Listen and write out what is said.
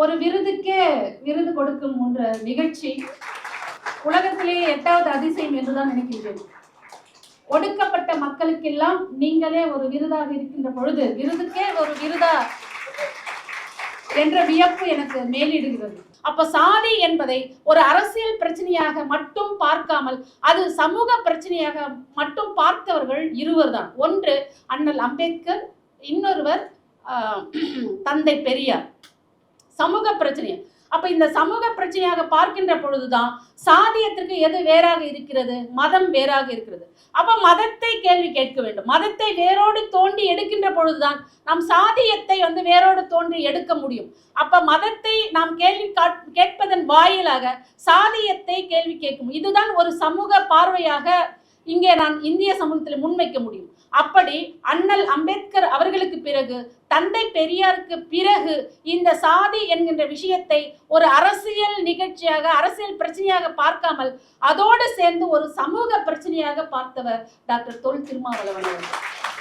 ஒரு விருதுக்கே விருது கொடுக்கும் என்ற நிகழ்ச்சி உலகத்திலேயே எட்டாவது அதிசயம் என்றுதான் நினைக்கின்றேன். ஒடுக்கப்பட்ட மக்களுக்கெல்லாம் நீங்களே ஒரு விருதாக இருக்கின்ற பொழுது விருதுக்கே ஒரு விருதா என்ற வியப்பு எனக்கு மேலிடுகிறது. அப்ப சாதி என்பதை ஒரு அரசியல் பிரச்சனையாக மட்டும் பார்க்காமல் அது சமூக பிரச்சனையாக மட்டும் பார்த்தவர்கள் இருவர் தான் ஒன்று அண்ணல் அம்பேத்கர் இன்னொருவர் தந்தை பெரியார். சமூக பிரச்சனை அப்போ இந்த சமூக பிரச்சனையாக பார்க்கின்ற பொழுதுதான் சாதியத்திற்கு எது வேறாக இருக்கிறது? மதம் வேறாக இருக்கிறது. அப்போ மதத்தை கேள்வி கேட்க வேண்டும். மதத்தை வேரோடு தோண்டி எடுக்கின்ற பொழுதுதான் நாம் சாதியத்தை வந்து வேரோடு தோன்றி எடுக்க முடியும். அப்போ மதத்தை நாம் கேள்வி காட்- கேட்பதன் வாயிலாக சாதியத்தை கேள்வி கேட்கும் இதுதான் ஒரு சமூக பார்வையாக இங்கே நான் இந்திய சமூகத்தில் முன்வைக்க முடியும். அப்படி அண்ணல் அம்பேத்கர் அவர்களுக்கு பிறகு தந்தை பெரியாருக்கு பிறகு இந்த சாதி என்கின்ற விஷயத்தை ஒரு அரசியல் நிகழ்ச்சியாக அரசியல் பிரச்சனையாக பார்க்காமல் அதோடு சேர்ந்து ஒரு சமூக பிரச்சனையாக பார்த்தவர் டாக்டர் தொல் திருமாவளவன் அவர்கள்.